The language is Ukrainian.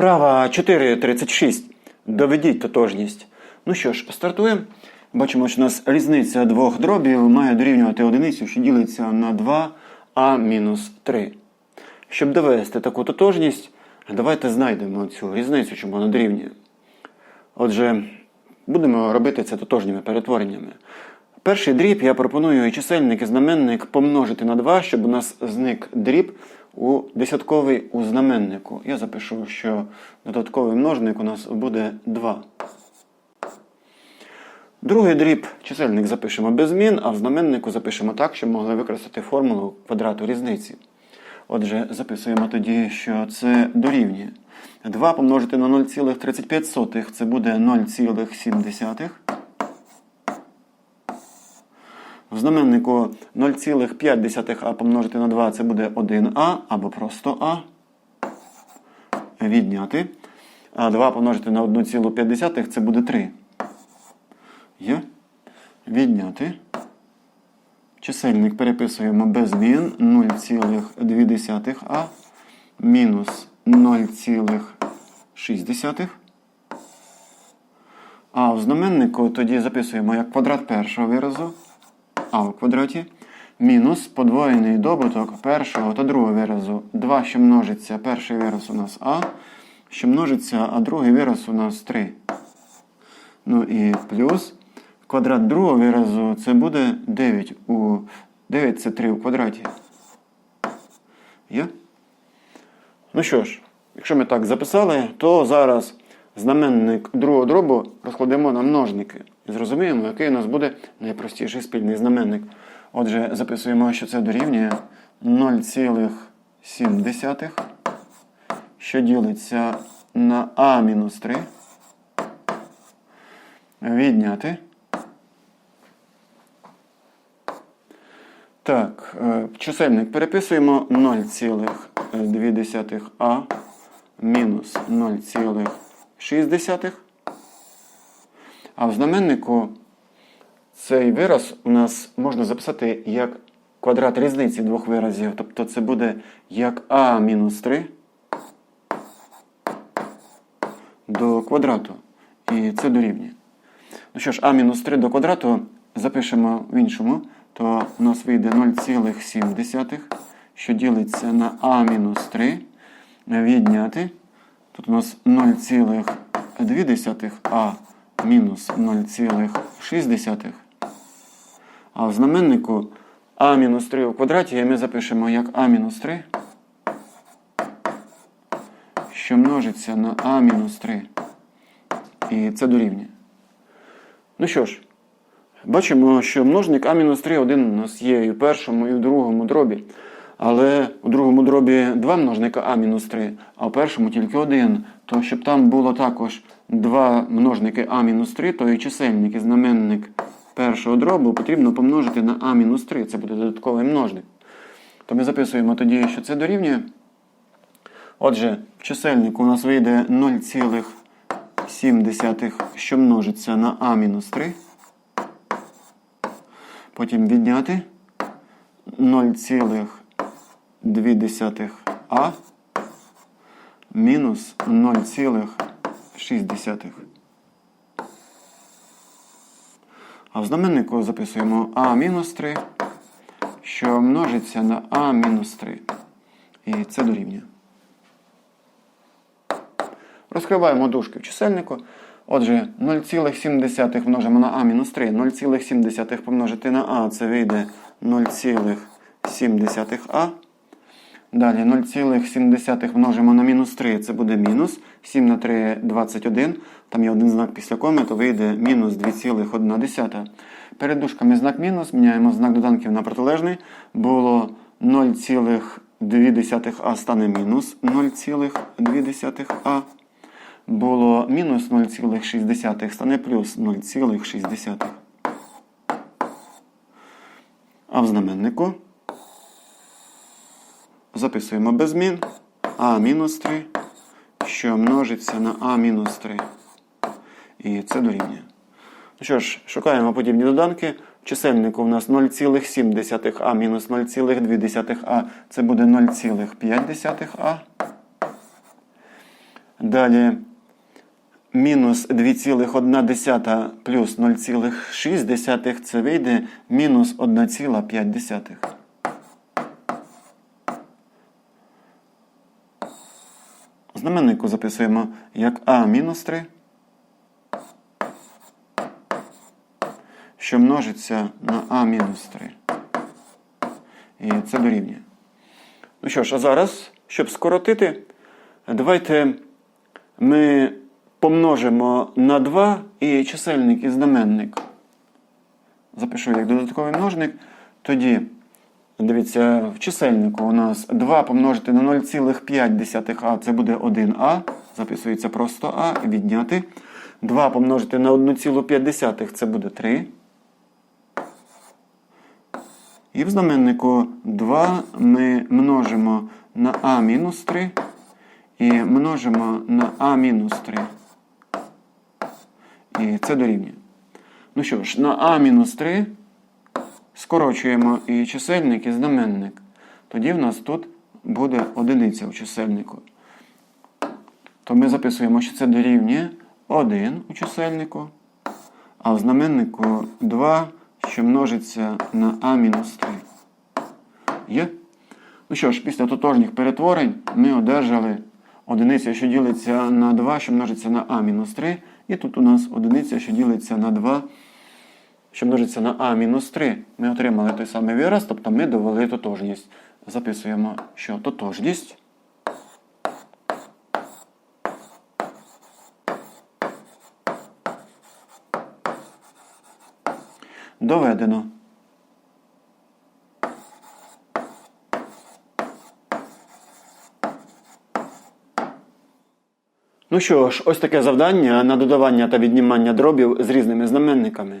Вправа 4.36. Доведіть тотожність. Ну що ж, стартуємо. Бачимо, що у нас різниця двох дробів має дорівнювати одиницю, що ділиться на 2а мінус 3. Щоб довести таку тотожність, давайте знайдемо цю різницю, чому вона дорівнює. Отже, будемо робити це тотожніми перетвореннями. Перший дріб я пропоную і чисельник і знаменник помножити на 2, щоб у нас зник дріб у десятковий у знаменнику. Я запишу, що додатковий множник у нас буде 2. Другий дріб чисельник запишемо без змін, а в знаменнику запишемо так, щоб могли використати формулу квадрату різниці. Отже, записуємо тоді, що це дорівнює. 2 помножити на 0,35 це буде 0,7. В знаменнику 0,5а помножити на 2 це буде 1а або просто а. Відняти. А 2 помножити на 1,5 це буде 3. Є. Відняти. Чисельник переписуємо без змін 0,2а мінус 0,6. А в знаменнику тоді записуємо як квадрат першого виразу а у квадраті мінус подвоєний добуток першого та другого виразу. 2, що множиться, перший вираз у нас а, що множиться, а другий вираз у нас 3. Ну і плюс квадрат другого виразу це буде 9. У 9 це 3 у квадраті. Є? Ну що ж, якщо ми так записали, то зараз знаменник другого дробу розкладемо на множники. Зрозуміємо, який у нас буде найпростіший спільний знаменник. Отже, записуємо, що це дорівнює 0,7, що ділиться на А-3. Відняти. Так, е, чисельник переписуємо 0,2а мінус 0,6. А в знаменнику цей вираз у нас можна записати як квадрат різниці двох виразів. Тобто це буде як а мінус 3 до квадрату. І це дорівнює. Ну що ж, а мінус 3 до квадрату запишемо в іншому, то у нас вийде 0,7, що ділиться на а мінус 3. Відняти. Тут у нас 0,2а мінус 0,6. А в знаменнику а мінус 3 у квадраті ми запишемо як а мінус 3, що множиться на а мінус 3. І це дорівнює. Ну що ж, бачимо, що множник а мінус 3 один у нас є і в першому, і в другому дробі. Але у другому дробі два множника а мінус 3, а в першому тільки один. То щоб там було також два множники а мінус 3, то і чисельник і знаменник першого дробу потрібно помножити на а мінус 3. Це буде додатковий множник. То ми записуємо тоді, що це дорівнює. Отже, в чисельнику у нас вийде 0,7, що множиться на а мінус 3. Потім відняти 0,2а мінус 0,6. А в знаменнику записуємо а мінус 3, що множиться на а мінус 3. І це дорівнює. Розкриваємо дужки в чисельнику. Отже, 0,7 множимо на а мінус 3. 0,7 помножити на а, це вийде 0,7а. Далі 0,7 множимо на мінус 3, це буде мінус. 7 на 3 21. Там є один знак після коми, то вийде мінус 2,1. Перед дужками знак мінус, міняємо знак доданків на протилежний. Було 0,2а стане мінус 0,2а. Було мінус 0,6 стане плюс 0,6. А в знаменнику записуємо без змін а мінус 3, що множиться на а мінус 3. І це дорівнює. Ну що ж, шукаємо подібні доданки. Чисельнику у нас 0,7а мінус 0,2а. Це буде 0,5а. Далі мінус 2,1 плюс 0,6 це вийде мінус 1,5. Знаменнику записуємо як А мінус 3, що множиться на А мінус 3. І це дорівнює. Ну що ж, а зараз, щоб скоротити, давайте ми помножимо на 2 і чисельник і знаменник. Запишу як додатковий множник. Тоді, дивіться, в чисельнику у нас 2 помножити на 0,5а, це буде 1а. Записується просто А, відняти. 2 помножити на 1,5 це буде 3. І в знаменнику 2 ми множимо на а мінус 3 і множимо на а мінус 3. І це дорівнює. Ну що ж, на а мінус 3 скорочуємо і чисельник, і знаменник. Тоді в нас тут буде одиниця у чисельнику. То ми записуємо, що це дорівнює 1 у чисельнику, а в знаменнику 2, що множиться на а мінус 3. Є? Ну що ж, після тотожніх перетворень ми одержали одиниця, що ділиться на 2, що множиться на а мінус 3. І тут у нас одиниця, що ділиться на 2, що множиться на а мінус 3. Ми отримали той самий вираз, тобто ми довели тотожність. Записуємо, що тотожність. Доведено. Ну що ж, ось таке завдання на додавання та віднімання дробів з різними знаменниками.